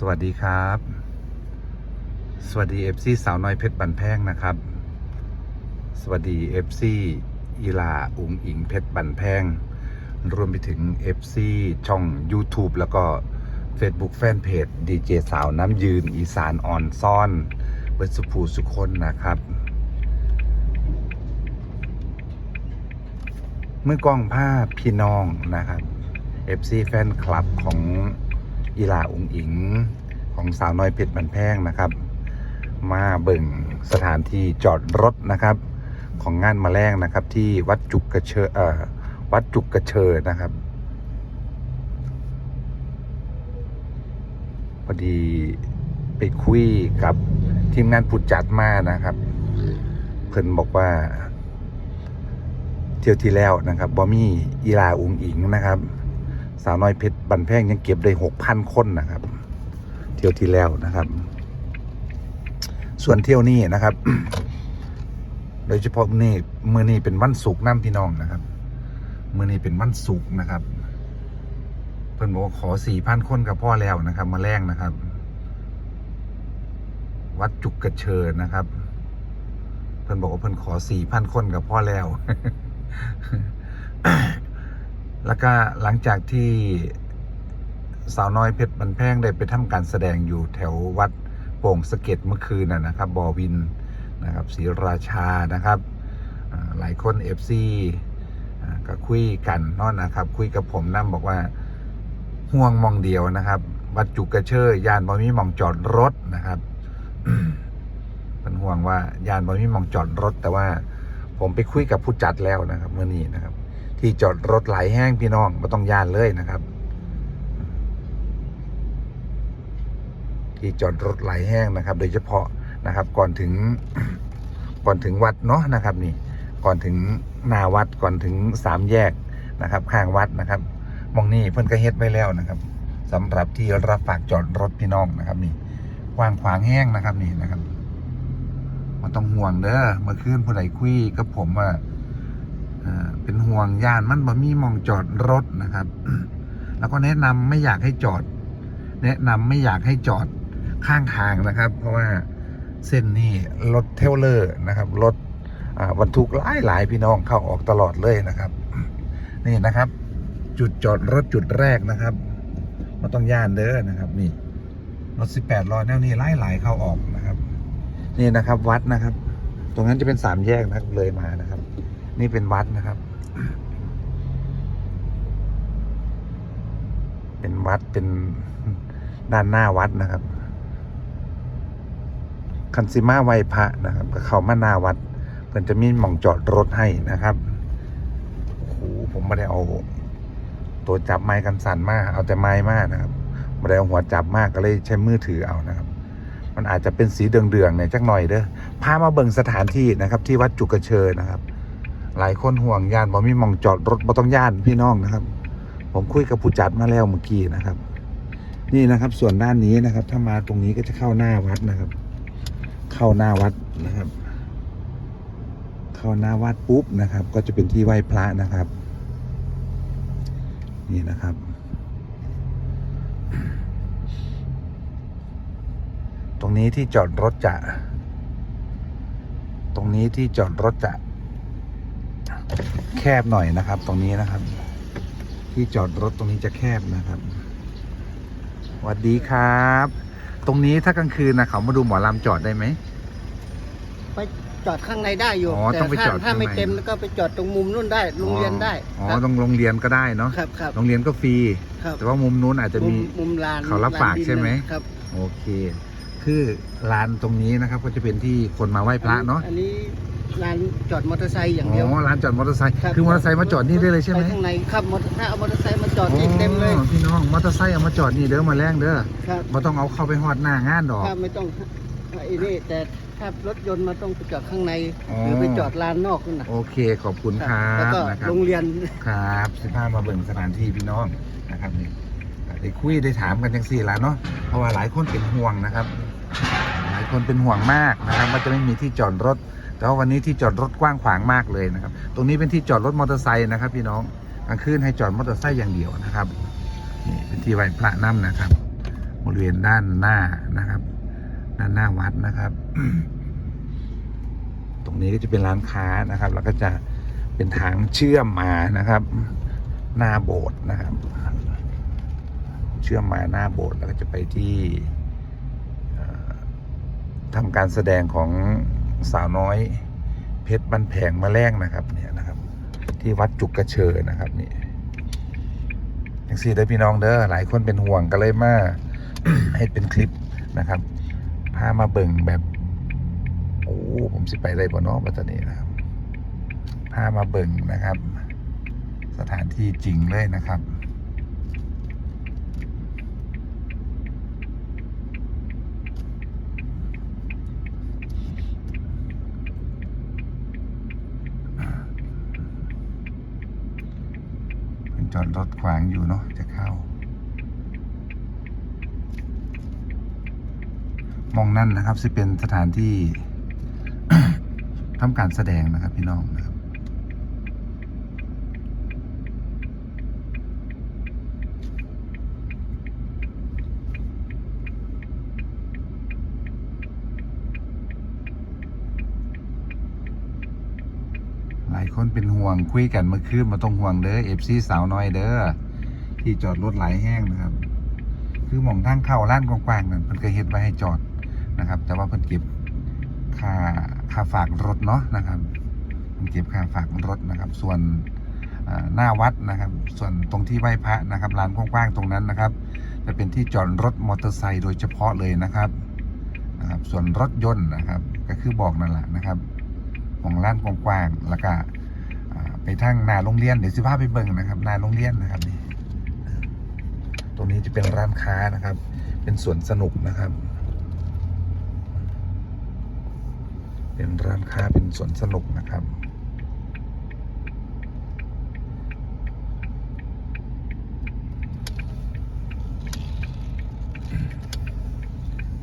สวัสดีครับ สวัสดีเอฟซีสาวน้อยเพชรบันแพงนะครับ สวัสดีเอฟซีอีลาอุงอิงเพชรบันแพง รวมไปถึง FC ช่อง YouTube แล้วก็ Facebook Fanpage ดีเจสาวน้ำยืนอีสานอ่อนซ่อนเบิร์สุภูสุคนนะครับ เมื่อกล้องภาพพี่น้องนะครับ FC แฟนคลับของ อีลาอุงอิงของสาวน้อยเพชรบันแพงนะครับ มาเบิ่งสถานที่จอดรถนะครับ ของงานมาแรงนะครับ ที่วัดจุกกระเชอเอ่อวัดจุกกระเชอนะครับพอดีไปคุยกับทีมงานผู้จัดมานะครับ เพิ่นบอกว่า เที่ยวที่แล้วนะครับบอมี่อีลาอุงอิงนะครับ สาวน้อยเพชรบันแพงยังเก็บได้หกพันคนนะครับ เที่ยวที่แล้วนะครับ ส่วนเที่ยวนี้นะครับ โดยเฉพาะนี่มือนี้เป็นวันศุกร์น้ำพี่น้องนะครับ มือนี้เป็นวันศุกร์นะครับ เพิ่นบอกว่าขอสี่พันคนกับพ่อแล้วนะครับ มาแรงนะครับ วัดจุกกระเชิญนะครับ เพิ่นบอกว่าเพิ่นขอสี่พันคนกับพ่อแล้ว แล้วก็หลังจากที่สาวน้อยเพชรบันแพงได้ไปทำการแสดงอยู่แถววัดโป่งสะเก็ดเมื่อคืนนะนะครับบอวินนะครับศรีราชานะครับหลายคนเอฟซีก็คุยกันนอนนะครับ คุยกับผมนั่นบอกว่าห่วงมองเดียวนะครับวัดจุกกระเชยยานบอมีมองจอดรถนะครับเป็นห่วงว่ายานบอมีมองจอดรถ แต่ว่าผมไปคุยกับผู้จัดแล้วนะครับเมื่อนี้นะครับ ที่จอดรถไหลายแห้งพี่น้องไม่ต้องย่านเลยนะครับ ที่จอดรถไหลายแห้งนะครับ โดยเฉพาะนะครับ ก่อนถึงก่อนถึงวัดเนาะนะครับ นี่ ก่อนถึงหนาวัดก่อนถึงสามแยกนะครับ ข้างวัดนะครับมองนี่เพิ่นก็เฮ็ดไว้แล้วนะครับสำหรับที่รับฝากจอดรถพี่น้องนะครับ นี่กว้างขวางแห้งนะครับนี่นะครับมันต้องห่วงเด้อเมื่อคืนผู้ใดคุยกับผมว่า เป็นห่วงย่านมันบ่มีมองจอดรถนะครับ แล้วก็แนะนำไม่อยากให้จอด แนะนำไม่อยากให้จอดข้างทางนะครับ เพราะว่าเส้นนี้รถเทเลอร์นะครับรถบรรทุกหลายหลายพี่น้องเข้าออกตลอดเลยนะครับ นี่นะครับ จุดจอดรถจุดแรกนะครับมาต้องย่านเด้อนะครับนี่รถ18ล้อแนวนี้หลายหลายเข้าออกนะครับ นี่นะครับ วัดนะครับ ตรงนั้นจะเป็นสามแยกนะครับเลยมานะครับ นี่เป็นวัดนะครับ เป็นวัดเป็นด้านหน้าวัดนะครับ คันซิมาไวยพระนะครับ ก็เข้ามาหน้าวัด เพิ่อนจะมีหม่องจอดรถให้นะครับโอ้โหผมไม่ได้เอา ตัวจับไม้กันสั่นมาก เอาแต่ไม้มากนะครับไม่ได้เอาหัวจับมากก็เลยใช้มือถือเอานะครับมันอาจจะเป็นสีเดืองๆเนี่ยจักหน่อยเด้อ พามาเบิ่งสถานที่นะครับ ที่วัดจุกกระเชอนะครับ หลายคนห่วงย่านบ่มีมองจอดรถบ่ต้องย่านพี่น้องนะครับ ผมคุยกับผู้จัดมาแล้วเมื่อกี้นะครับ นี่นะครับ ส่วนด้านนี้นะครับ ถ้ามาตรงนี้ก็จะเข้าหน้าวัดนะครับ เข้าหน้าวัดนะครับ เข้าหน้าวัดปุ๊บนะครับ ก็จะเป็นที่ไหว้พระนะครับ นี่นะครับตรงนี้ที่จอดรถจะ ตรงนี้ที่จอดรถจะ แคบหน่อยนะครับ ตรงนี้นะครับ ที่จอดรถตรงนี้จะแคบนะครับสวัสดีครับ ตรงนี้ถ้ากลางคืนนะเขามาดูหมอลำจอดได้ไหม ไปจอดข้างในได้อยู่อ๋อแต่ต้องไปถ้าจอดถ้าไม่ข้างในเต็มแล้วก็ไปจอดตรงมุมนู่นได้โรงเรียนได้อ๋อครับตรงโรงเรียนก็ได้เนาะครับครับโรงเรียนก็ฟรีครับแต่ว่ามุมนู้นอาจจะมีมุมลานเขารับฝากลนดินใช่ไหม ครับโอเค คือลานตรงนี้นะครับ ก็จะเป็นที่คนมาไหว้พระเนาะอันนี้ ลานจอดมอเตอร์ไซค์อย่างอ๋เดียวอลานจอดมอเตอร์ไซค์รับ คือมอเตอร์ไซค์มาจอดนี่ได้เลยใช่ไหมปข้างในครับมอเตอร์ถ้าเอามอเตอร์ไซค์มาจอดนี่เต็มเลยอ๋อพี่น้องมอเตอร์ไซค์เอามาจอดนี่เด้อมาแรงเด้อครับมาต้องเอาเข้าไปฮอดหน้างานดอก ถ้าไม่ต้องไอ้นี่แต่ถ้ารถยนต์มาต้องไปจอดข้างใน อ๋อ หรือไปจอดลานนอกนู่นนะโอเคขอบคุณครัแล้วบก็นะครับ โรงเรียน ครับสิพามาเบิ่งสถานที่พี่น้องนะครับนี่ได้คุยได้ถามกันจังสี่แล้วเนาะเพราะว่าหลายคนเป็นห่วงนะครับ หลายคนเป็นห่วงมากนะครับว่าจะไม่มีที่จอดรถ แต่ว่าวันนี้ที่จอดรถกว้างขวางมากเลยนะครับ ตรงนี้เป็นที่จอดรถมอเตอร์ไซค์นะครับ พี่น้องกลางคืนให้จอดมอเตอร์ไซค์อย่างเดียวนะครับนี่เป็นที่ไหว้พระน้ำนะครับ บริเวณด้านหน้านะครับ ด้านหน้าวัดนะครับ ตรงนี้ก็จะเป็นร้านค้านะครับ แล้วก็จะเป็นทางเชื่อมมานะครับ หน้าโบสถ์นะครับ เชื่อมมาหน้าโบสถ์แล้วก็จะไปที่ทำการแสดงของ สาวน้อย เพชรบันแผงมาแรงนะครับเนี่ยนะครับ ที่วัดจุกกระเชอนะครับนี่อย่างสี่เด้พี่น้องเด้อหลายคนเป็นห่วงก็เลยมาให้เป็นคลิปนะครับพามาเบิ่งแบบโอ้ผมสิไปได้บ่เนาะปัตตานีนะครับพามาเบิ่งนะครับ สถานที่จริงเลยนะครับ อดรถขวางอยู่เนาะจะเข้า มองนั่นนะครับจะเป็นสถานที่ทำการแสดงนะครับพี่น้องนะครับ คนเป็นห่วงคุยกันเมื่อคืนมาต้องห่วงเด้อเอฟซีสาวน้อยเด้อที่จอดรถหลายแห้งนะครับ คือหมองทางเข้าล้านกว้างๆนั่นเพิ่นก็เฮ็ดไว้ให้จอดนะครับ แต่ว่าเพิ่นเก็บค่าค่าฝากรถเนาะนะครับเพิ่นเก็บค่าฝากรถนะครับ ส่วนหน้าวัดนะครับ ส่วนตรงที่ไหว้พระนะครับลานกว้างๆตรงนั้นนะครับ จะเป็นที่จอดรถมอเตอร์ไซค์โดยเฉพาะเลยนะครับนะครับ ส่วนรถยนต์นะครับ ก็คือบอกนั่นแหละนะครับของร้านกว้างๆแล้วก็ ไปทางหนาโรงเรียนเดี๋ยวสิพาไปเบิ่งนะครับหนาโรงเรียนนะครับนี่ตรงนี้จะเป็นร้านค้านะครับ เป็นสวนสนุกนะครับ เป็นร้านค้าเป็นสวนสนุกนะครับ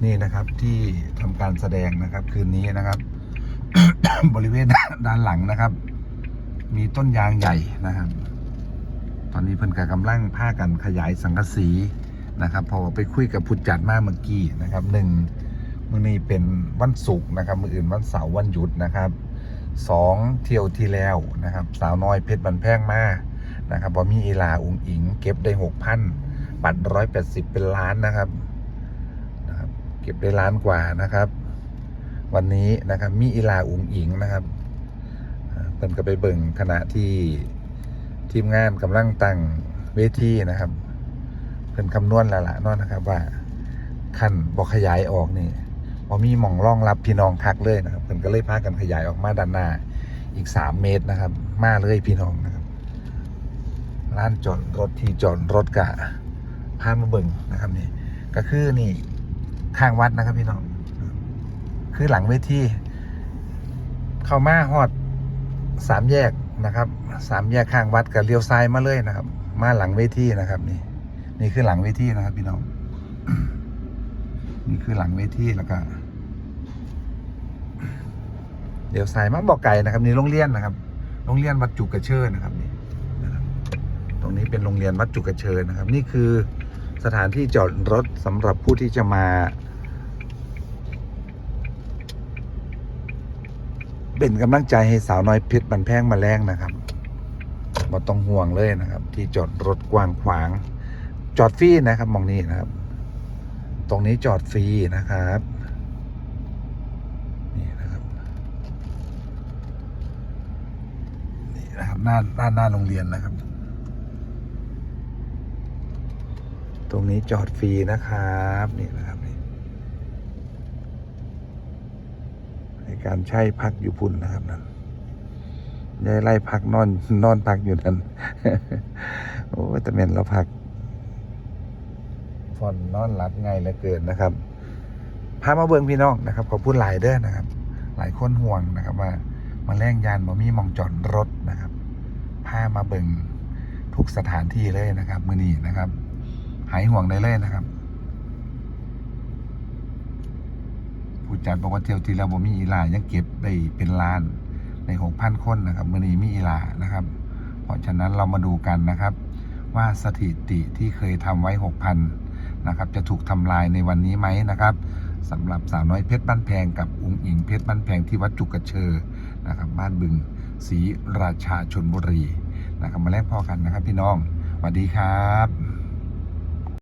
นี่นะครับที่ทำการแสดงนะครับคืนนี้นะครับ บริเวณด้านหลังนะครับ มีต้นยางใหญ่นะครับ ตอนนี้เพิ่นกกำลังผ้ากันขยายสังกะสีนะครับ พอไปคุยกับผู้จัดมาเมื่อกี้นะครับหนึ่งมื้อนี้เป็นวันศุกร์นะครับ มื้ออื่นวันเสาร์วันหยุดนะครับสองเที่ยวที่แล้วนะครับ สาวน้อยเพชรบันแพงมานะครับพอมีอีลาอุงอิง เก็บได้หกพันบัตรร้อยแปดสิบเป็นล้านนะครับนะครับ เก็บได้ล้านกว่านะครับ วันนี้นะครับมีอีลาอุงอิงนะครับ พิ่นก็ไปเบิ่งขณะที่ทีมงานกำลังตั้งเวทีนะครับ เพิ่นคำนวณแล้วล่ะนาะนะครับ ว่าขั้นบอกขยายออกนี่พอมีหม่องรองรับพี่น้องคักเลยนะครับเพิ่นก็เลยพากันขยายออกมาด้านหน้าอีกสามเมตรนะครับ มาเลยพี่น้องนะครับร้านจอดรถที่จอดรถกะพามาเบิ่งนะครับนี่ ก็คือนี่ข้างวัดนะครับพี่น้อง คือหลังเวทีเข้ามาฮอด สามแยกนะครับสามแยกข้างวัดกับเลี้ยวซ้ายมาเลยนะครับ มาหลังเวทีนะครับ นี่ นี่คือหลังเวทีนะครับ พี่น้องนี่คือหลังเวทีแล้วก็เลี้ยวซ้ายมาบอกไก่นะครับ นี่โรงเรียนนะครับ โรงเรียนวัดจุกกระเชิญนะครับนี่นะครับ ตรงนี้เป็นโรงเรียนวัดจุกกระเชิญนะครับ นี่คือสถานที่จอดรถสำหรับผู้ที่จะมา เป็นกำลังใจให้สาวน้อยเพชรบันแพงมาแรงนะครับมาต้องห่วงเลยนะครับ ที่จอดรถกว้างขวาง จอดฟรีนะครับมองนี้นะครับ ตรงนี้จอดฟรีนะครับนี่นะครับนี่นะครับหน้าด้าหน้าโรงเรียนนะครับ ตรงนี้จอดฟรีนะครับนี่นะครับนี่ ใน การใช้พักอยู่พุ่นนะครับนั่นยายไล่พักนอนนอนพักอยู่นั่นโอ้แต่เมนเราพักฟอนนอนหลับง่ายเหลือเกินนะครับพามาเบิ่งพี่น้องนะครับขอพูดหลายเด้อนะครับ หลายคนห่วงนะครับว่ามาแรงยานบ่มีมองจอดรถนะครับพามาเบิ่งทุกสถานที่เลยนะครับ มือนี้นะครับ หายห่วงได้เลยนะครับ ผู้จัดบอกว่าเที่ยวที่แล้วบ่มีอีหลายังเก็บได้เป็นล้านในหกพันคนนะครับมื่อนี้มีอีหลานะครับ เพราะฉะนั้นเรามาดูกันนะครับ ว่าสถิติที่เคยทำไว้หกพันนะครับ จะถูกทำลายในวันนี้ไหมนะครับสำหรับสาวน้อยเพชรบ้านแพงกับอุงอิงเพชรบ้านแพงที่วัดจุกกระเชอนะครับ บ้านบึงศรีราชาชนบุรีนะครับมาแลกพ่อกันนะครับพี่น้องสวัสดีครับ